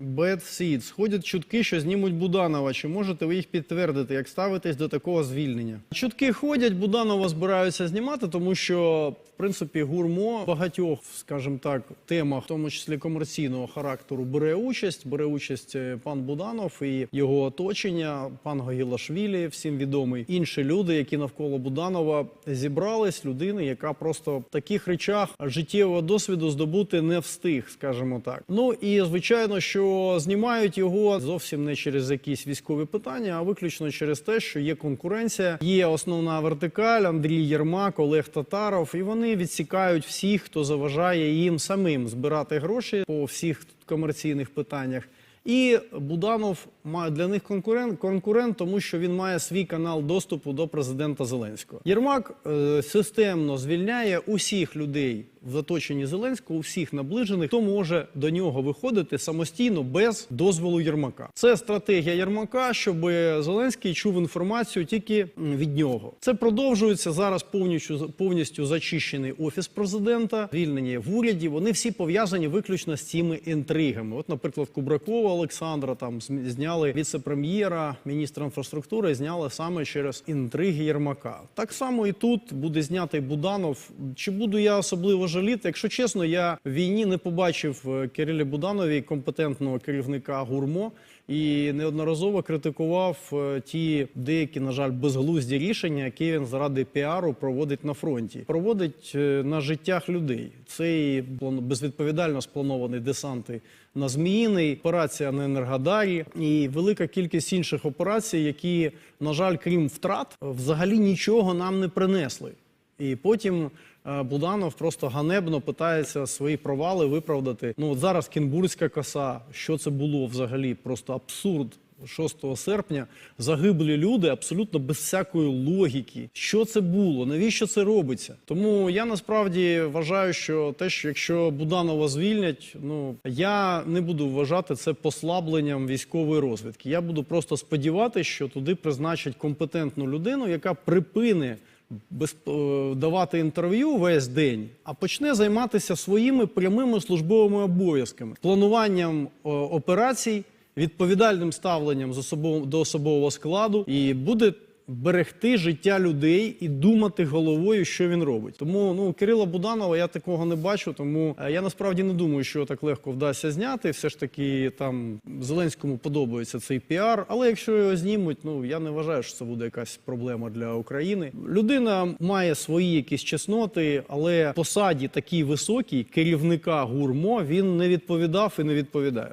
Bad Seeds. Ходять чутки, що знімуть Буданова. Чи можете ви їх підтвердити? Як ставитесь до такого звільнення? Чутки ходять, Буданова збираються знімати, тому що в принципі гурмо в багатьох, скажімо так, темах, в тому числі комерційного характеру, бере участь. Бере участь е, пан Буданов і його оточення, пан Гагілашвілі, всім відомий. Інші люди, які навколо Буданова зібрались, людини, яка просто в таких речах життєвого досвіду здобути не встиг, скажімо так. Ну і звичайно, що знімають його зовсім не через якісь військові питання, а виключно через те, що є конкуренція, є основна вертикаль Андрій Єрмак, Олег Татаров, і вони відсікають всіх, хто заважає їм самим збирати гроші по всіх комерційних питаннях. І Буданов має для них конкурент, конкурент, тому що він має свій канал доступу до президента Зеленського. Єрмак е, системно звільняє усіх людей в оточенні Зеленського, усіх наближених, хто може до нього виходити самостійно без дозволу Єрмака. Це стратегія Єрмака, щоб Зеленський чув інформацію тільки від нього. Це продовжується зараз повністю повністю зачищений офіс президента, звільнені в уряді. Вони всі пов'язані виключно з цими інтригами. От, наприклад, Кубракова Олександра там зняли віце-прем'єра, міністра інфраструктури, зняли саме через інтриги Єрмака. Так само і тут буде знятий Буданов. Чи буду я особливо жаліти? Якщо чесно, я в війні не побачив в Кирилі Буданові компетентного керівника гурмо і неодноразово критикував е, ті деякі, на жаль, безглузді рішення, які він заради піару проводить на фронті. Проводить е, на життях людей. Це і безвідповідально сплановані десанти на Зміїний, операція на Енергодарі і велика кількість інших операцій, які, на жаль, крім втрат, взагалі нічого нам не принесли. І потім е, Буданов просто ганебно питається свої провали виправдати. Ну от зараз Кінбурзька коса, що це було взагалі? Просто абсурд. 6 серпня загиблі люди абсолютно без всякої логіки. Що це було? Навіщо це робиться? Тому я насправді вважаю, що те, що якщо Буданова звільнять, ну я не буду вважати це послабленням військової розвідки. Я буду просто сподіватися, що туди призначать компетентну людину, яка е, давати інтерв'ю весь день, а почне займатися своїми прямими службовими обов'язками, плануванням е, операцій, відповідальним ставленням до особового складу і буде. Берегти життя людей і думати головою, що він робить. Тому ну Кирила Буданова я такого не бачу. Тому е, я насправді не думаю, що так легко вдасться зняти. Все ж таки там Зеленському подобається цей піар. Але якщо його знімуть, ну я не вважаю, що це буде якась проблема для України. Людина має свої якісь чесноти, але посаді такій високій керівника гурмо він не відповідав і не відповідає.